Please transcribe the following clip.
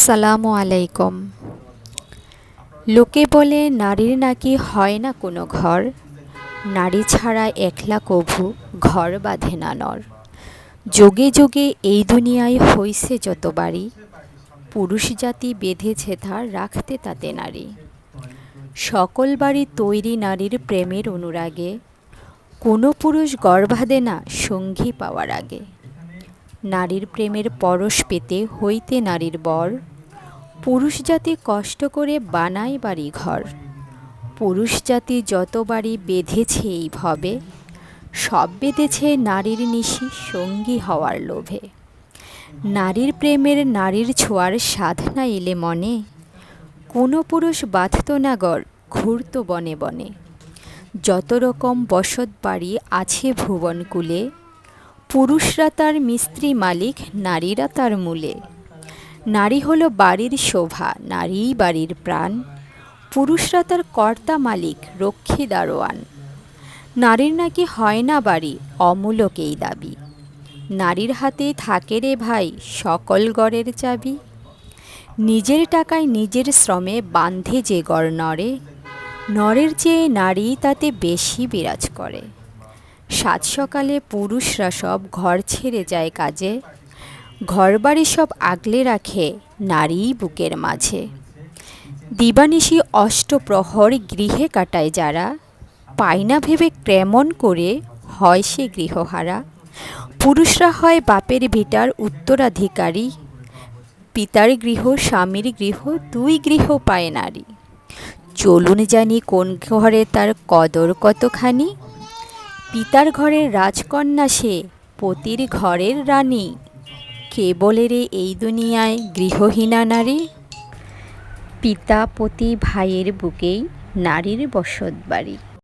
আসসালামু আলাইকুম। লোকে বলে, নারীর নাকি হয় না কোনো ঘর? নারী ছাড়া একলা কভু ঘর বাঁধে না নর। যোগে যোগে এই দুনিয়ায় হইছে যত বাড়ি, পুরুষ জাতি বেঁধেছে তার রাখতে তাতে নারী। সকল বাড়ি তৈরি নারীর প্রেমের অনুরাগে, কোনো পুরুষ গর্ভাদে না সঙ্গী পাওয়ার আগে। নারীর প্রেমের পরশ পেতে হইতে নারীর বর। পুরুষ জাতি কষ্ট করে বানায় বাড়ি ঘর। পুরুষ জাতি যত বাড়ি বেঁধেছে এই ভবে, সব বেঁধেছে নারীর নিশি সঙ্গী হওয়ার লোভে। নারীর প্রেমের নারীর ছোঁয়ার সাধনা এলে মনে, কোনো পুরুষ বাঁধত না গড়, ঘুরত বনে বনে। যত রকম বসত বাড়ি আছে ভুবনকুলে পুরুষরা তার মিস্ত্রি মালিক, নারীরা তার মূলে। নারী হলো বাড়ির শোভা, নারীই বাড়ির প্রাণ। পুরুষরা তার কর্তা মালিক, রক্ষী দারোয়ান। নারীর নাকি হয় না বাড়ি, অমূলক এই দাবি। নারীর হাতে থাকে রে ভাই, সকল গড়ের চাবি। নিজের টাকায় নিজের শ্রমে বাঁধে যে গড় নড়ে নরের চেয়ে নারী তাতে বেশি বিরাজ করে। সাত সকালে পুরুষরা সব ঘর ছেড়ে যায় কাজে। ঘরবাড়ি সব আগলে রাখে নারীই বুকের মাঝে। দিবানিশি অষ্টপ্রহর গৃহে কাটায় যারা। পায় না ভেবে কেমন করে হয় সে গৃহহারা। পুরুষরা হয় বাপের ভিটার উত্তরাধিকারী। পিতার গৃহ, স্বামীর গৃহ, দুই গৃহ পায় নারী। চলুন জানি কোন ঘরে তার কদর কতখানি। পিতার ঘরের রাজকন্যা সে, পতির ঘরের রানী। কে বলে রে এই দুনিয়ায় গৃহহীনা নারী? পিতা, পতি, ভাইয়ের বুকেই নারীর বসত বাড়ি।